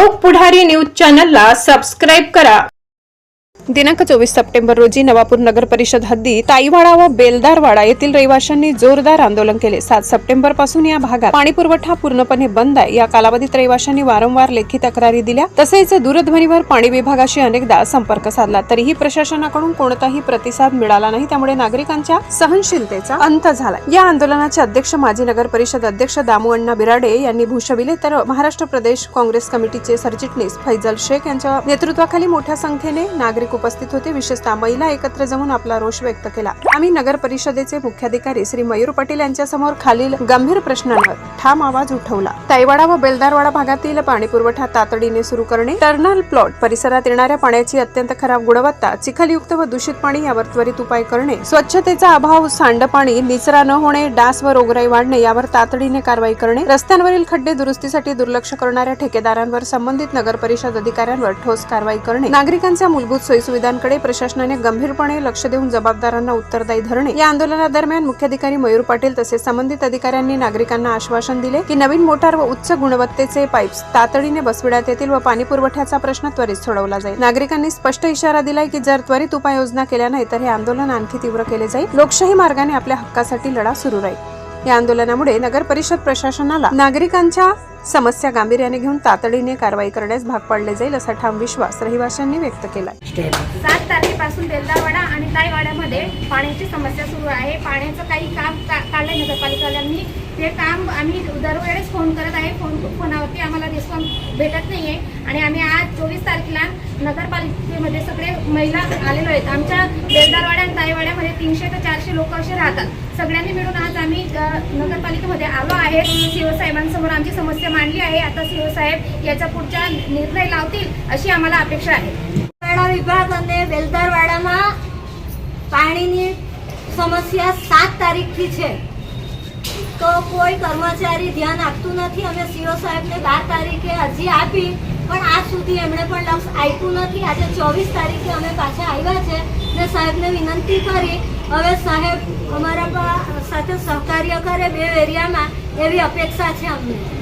लोक पुढारी न्यूज चॅनलला सबस्क्राईब करा. दिनांक चोवीस सप्टेंबर रोजी नवापूर नगर परिषद हद्दी ताईवाडा व बेलदारवाडा येथील रहिवाशांनी जोरदार आंदोलन केले. सात सप्टेंबरपासून या भागात पाणी पुरवठा पूर्णपणे बंद आहे. या कालावधीत रहिवाशांनी वारंवार लेखी तक्रारी दिल्या. तसेच दूरध्वनीवर पाणी विभागाशी अनेकदा संपर्क साधला. तरीही प्रशासनाकडून कोणताही प्रतिसाद मिळाला नाही. त्यामुळे नागरिकांच्या सहनशीलतेचा अंत झाला. या आंदोलनाचे अध्यक्ष माजी नगर परिषद अध्यक्ष दामू अण्णा बिराडे यांनी भूषविले. तर महाराष्ट्र प्रदेश काँग्रेस कमिटीचे सरचिटणीस फैजल शेख यांच्या नेतृत्वाखाली मोठ्या संख्येने नागरिक उपस्थित होते. विशेषतः महिला एकत्र जमून आपला रोष व्यक्त केला. आम्ही नगर परिषदेचे मुख्याधिकारी श्री मयूर पटेल यांच्या समोर खालील गंभीर प्रश्नांवर ठाम आवाज उठवला. ताईवाडा व बेलदारवाडा भागातील पाणी पुरवठा तातडीने सुरू करणे टर्नल प्लॉट परिसरात येणाऱ्या पाण्याची अत्यंत खराब गुणवत्ता चिखलयुक्त व दूषित पाणी यावर त्वरित उपाय करणे स्वच्छतेचा अभाव सांडपाणी निचरा न होणे डास व रोगराई वाढणे यावर तातडीने कारवाई करणे रस्त्यांवरील खड्डे दुरुस्तीसाठी दुर्लक्ष करणाऱ्या ठेकेदारांवर संबंधित नगर परिषद अधिकाऱ्यांवर ठोस कारवाई करणे नागरिकांच्या मूलभूत सुविधांकडे प्रशासनाने गंभीरपणे लक्ष देऊन जबाबदारांना उत्तरदायी धरणे. या आंदोलनादरम्यान मुख्याधिकारी मयूर पाटील तसेच संबंधित अधिकाऱ्यांनी नागरिकांना आश्वासन दिले की नवीन मोटार व उच्च गुणवत्तेचे पाईप्स तातडीने बसविण्यात येतील व पाणी पुरवठ्याचा प्रश्न त्वरित सोडवला जाईल. नागरिकांनी स्पष्ट इशारा दिलाय की जर त्वरित उपाययोजना केल्या नाही तर हे आंदोलन आणखी तीव्र केले जाईल. लोकशाही मार्गाने आपल्या हक्कासाठी लढा सुरू राहील. या आंदोलनामुळे नगर परिषद प्रशासनाला नागरिकांच्या समस्या गांभीर्याने घेऊन तातडीने कारवाई करण्यास भाग पाडले जाईल असा ठाम विश्वास रहिवाशांनी व्यक्त केला सात तारखेपासून बेलदारवाडा आणि ताईवाड्यामध्ये पाण्याची समस्या सुरू आहे. पाण्याचं काही काम का काढलं नगरपालिकावाल्यांनी. ते काम आम्ही दरवेळेस फोन करत आहे. फोन फोनावरती आम्हाला रिस्पॉन्स भेटत नाही आहे आणि आम्ही आज चोवीस नगरपालिकेमध्ये सगळे महिला आलेलो आहेत आमच्या बेलदारवाड्या आणि ताईवाड्यामध्ये तीनशे ते चारशे लोक असे राहतात सगळ्यांनी मिळून आज आम्ही अ, नगरपालिकेमध्ये आलो आहे सीओ साहेबांसमोर आमची समस्या मांडली आहे आता सीओ साहेब याचा पुढचा निर्णय लावतील अशी आम्हाला अपेक्षा आहे વાડા વિભાગ અને બેલદારવાડામાં પાણીની સમસ્યા સાત તારીખથી છે તો કોઈ કર્મચારી ધ્યાન આપતું નથી અમે સીઓ સાહેબને બાર તારીખે અરજી આપી પણ આજ સુધી એમણે પણ લક્ષ આપ્યું નથી. આજે ચોવીસ તારીખે અમે પાછા આવ્યા છે ને સાહેબને વિનંતી કરી, હવે સાહેબ, અમારા સાથે સહકાર્ય કરે બે એરિયામાં એવી અપેક્ષા છે અમને.